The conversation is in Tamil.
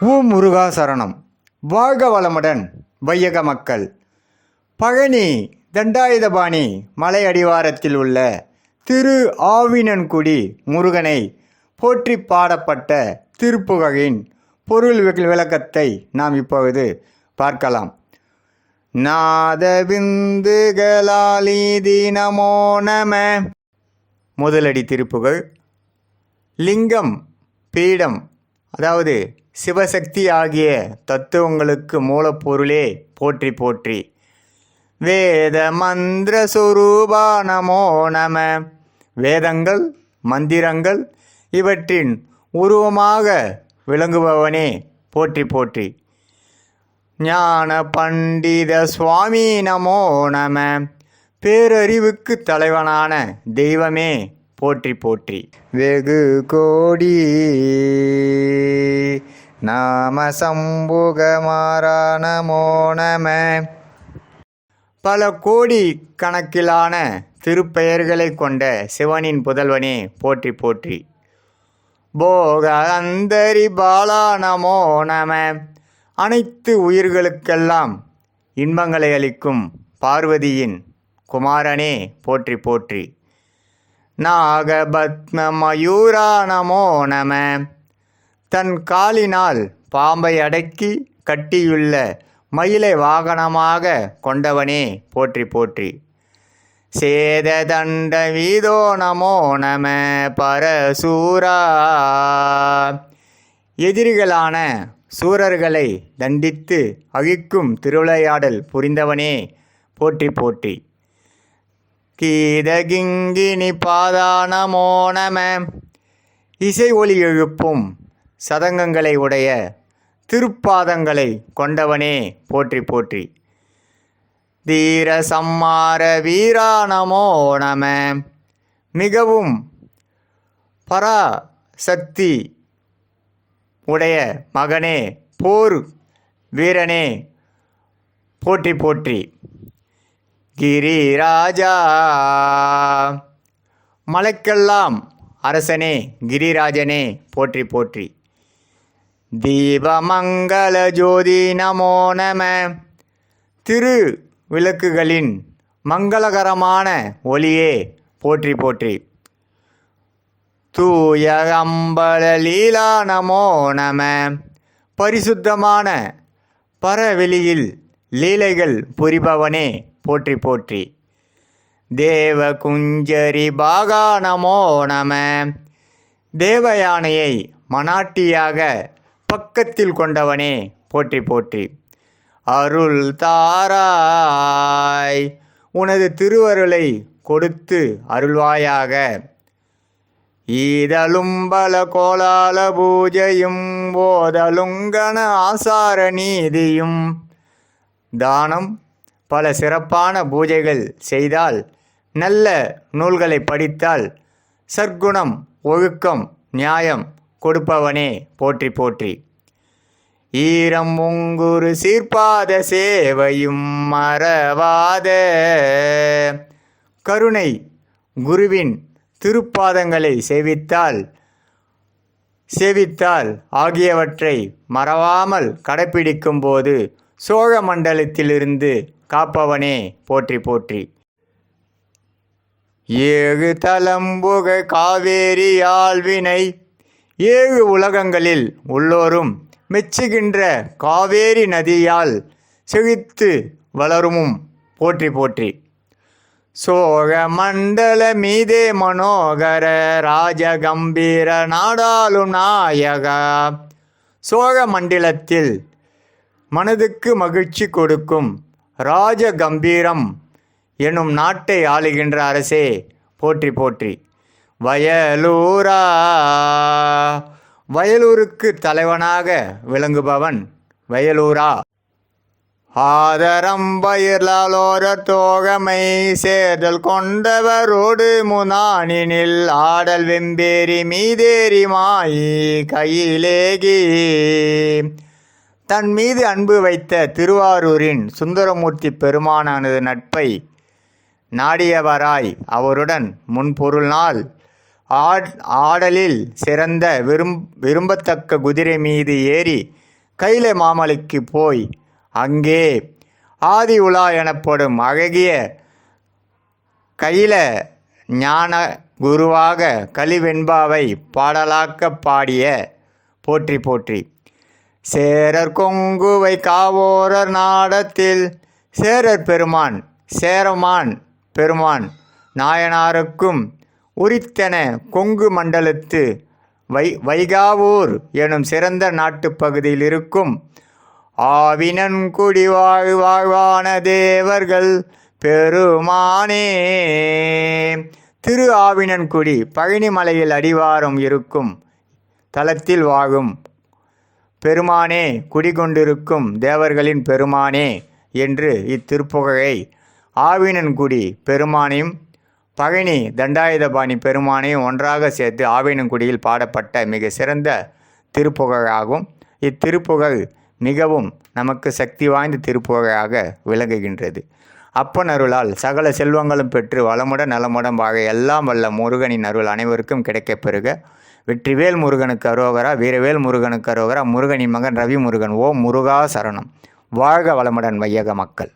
ஊ முருகா சரணம். வாழ்க வளமுடன் வையக மக்கள். பழனி தண்டாயுதபாணி மலை அடிவாரத்தில் உள்ள திரு ஆவினன்குடி முருகனை போற்றி பாடப்பட்ட திருப்புகழின் பொருள் விளக்கத்தை நாம் இப்பொழுது பார்க்கலாம். நாத தினமோ நம. முதலடி திருப்புகழ். லிங்கம் பீடம் அதாவது சிவசக்தி ஆகிய தத்துவங்களுக்கு மூலப்பொருளே போற்றி போற்றி. வேத மந்திர சுரூபா நமோ. நம வேதங்கள் மந்திரங்கள் இவற்றின் உருவமாக விளங்குபவனே போற்றி போற்றி. ஞான பண்டித சுவாமி நமோ நம. பேரறிவுக்கு தலைவனான தெய்வமே போற்றி போற்றி. வெகு கோடி நாம சம்புகமாரா நமோ பல கோடி கணக்கிலான திருப்பெயர்களை கொண்ட சிவனின் புதல்வனே போற்றி போற்றி. போக அந்தரி பாலா நமோ நம அனைத்து உயிர்களுக்கெல்லாம் இன்பங்களை அளிக்கும் பார்வதியின் குமாரனே போற்றி போற்றி. நாகபத்ம மயூரா நமோ நம. தன் காலினால் பாம்பை அடக்கி கட்டியுள்ள மயிலை வாகனமாக கொண்டவனே போற்றி போற்றி. சேத தண்ட வீதோ நமோ நம பரசூரா. எதிரிகளான சூரர்களை தண்டித்து அழிக்கும் திருவிளையாடல் புரிந்தவனே போற்றி போற்றி. கீதகிங்கினி பாதானமோ நம. இசை ஒலி எழுப்பும் சதங்கங்களை உடைய திருப்பாதங்களை கொண்டவனே. போற்றி போற்றி. தீர சம்மார வீராணமோ நம. மிகவும் பரா சக்தி உடைய மகனே போர் வீரனே. போற்றி போற்றி. கிரிராஜா. மலைக்கெல்லாம் அரசனே கிரிராஜனே போற்றி போற்றி. தீபமங்கள ஜோதி நமோ நம. திரு விளக்குகளின் மங்களகரமான ஒளியே போற்றி போற்றி. தூய அம்பல லீலா நமோ நம. பரிசுத்தமான பரவெளியில் லீலைகள் புரிபவனே போற்றி போற்றி. தேவ குஞ்சரி பாகா நமோ. நம தேவயானையை மனாட்டியாக பக்கத்தில் கொண்டவனே போற்றி போற்றி. அருள் தாராய் உனது திருவருளை கொடுத்து அருள்வாயாக. ஈதலும் பல கோலால பூஜையும் போதலுங்கன ஆசார நீதியும். தானம் பல சிறப்பான பூஜைகள் செய்தால் நல்ல நூல்களை படித்தால் சற்குணம் ஒழுக்கம் நியாயம் கொடுப்பவனே போற்றி போற்றி. ஈரம் உங்குரு சீர்பாத சேவையும் மறவாத. கருணை குருவின் திருப்பாதங்களை சேவித்தால் சேவித்தால் ஆகியவற்றை மறவாமல் கடைப்பிடிக்கும் போது சோழ மண்டலத்திலிருந்து காப்பவனே போற்றி போற்றி. ஏழு தலம்புக காவேரி ஆழ்வினை ஏழு உலகங்களில் உள்ளோரும் மெச்சுகின்ற காவேரி நதியால் செழித்து வளருமும். போற்றி போற்றி. சோழ மண்டல மீதே மனோகர ராஜகம்பீர நாடாளும் நாயகா. சோழ மண்டலத்தில் மனதுக்கு மகிழ்ச்சி கொடுக்கும் ராஜ கம்பீரம் எனும் நாட்டை ஆளுகின்ற அரசே போற்றி போற்றி. வயலூரா. வயலூருக்கு தலைவனாக விளங்குபவன் வயலூரா. ஆதரம் பயிர்லாலோரர் தோகமை சேர்தல் கொண்டவரோடு முனானினில் ஆடல் வெம்பேரி மீதேறி மாயி கையிலேகி. தன் மீது அன்பு வைத்த திருவாரூரின் சுந்தரமூர்த்தி பெருமானானது நட்பை நாடியவராய் அவருடன் முன்பொருள் நாள். ஆட் ஆடலில் சிறந்த விரும் விரும்பத்தக்க குதிரை மீது ஏறி கைல மாமலைக்கு போய் அங்கே ஆதி உலா எனப்படும் அழகிய கையில ஞான குருவாக கலிவெண்பாவை பாடலாக்க பாடிய போற்றி போற்றி. சேரர் கொங்குவை காவோரர் நாடத்தில். சேரர் பெருமான் சேரமான் பெருமான் நாயனாருக்கும் உரித்தன கொங்கு மண்டலத்து வை வைகாவூர் எனும் சிறந்த நாட்டுப் பகுதியில் இருக்கும் ஆவினன்குடி வாழ் வாழ்வான தேவர்கள் பெருமானே. திரு ஆவினன்குடி பழனிமலையில் அடிவாரம் இருக்கும் தலத்தில் வாழும் பெருமானே குடிகொண்டிருக்கும் தேவர்களின் பெருமானே என்று இத்திருப்புகழை ஆவினன்குடி பெருமானையும் பழனி தண்டாயுதபாணி பெருமானையும் ஒன்றாக சேர்த்து ஆவினன்குடியில் பாடப்பட்ட மிக சிறந்த திருப்புகழாகும் இத்திருப்புகழ் மிகவும் நமக்கு சக்தி வாய்ந்த திருப்புகழாக விளங்குகின்றது. அப்பன் அருளால் சகல செல்வங்களும் பெற்று வளமுடன் நலமுடன் வாழ எல்லாம் வல்ல முருகனின் அருள் அனைவருக்கும் கிடைக்கப் பெறுக. வெற்றிவேல் முருகனுக்கு அரோகரா வீரவேல் முருகனுக்கு அரோகரா முருகனின் மகன் ரவி முருகன் ஓ முருகா சரணம். வாழ்க வளமுடன் வையக மக்கள்.